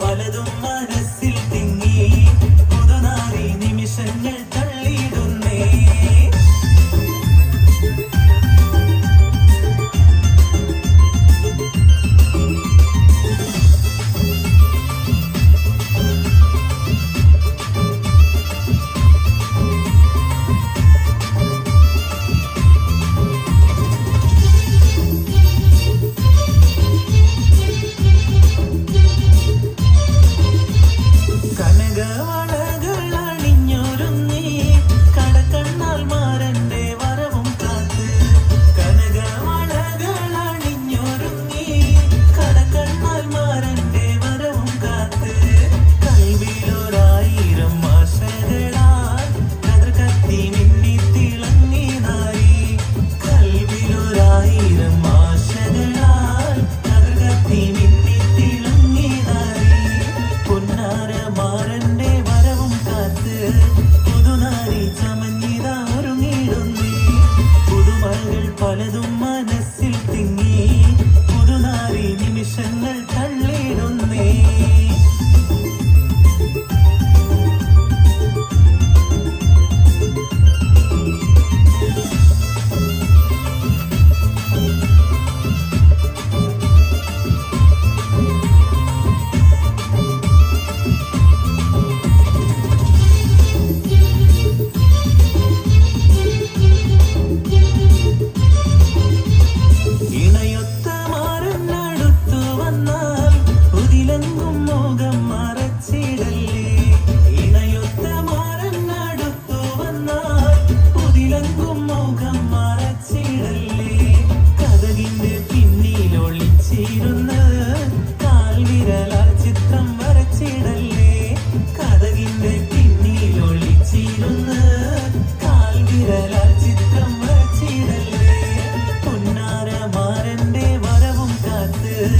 പലതും മനസ്സിൽ തിങ്ങി. പുതുനാരി നിമിഷങ്ങൾ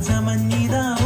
잠안 이다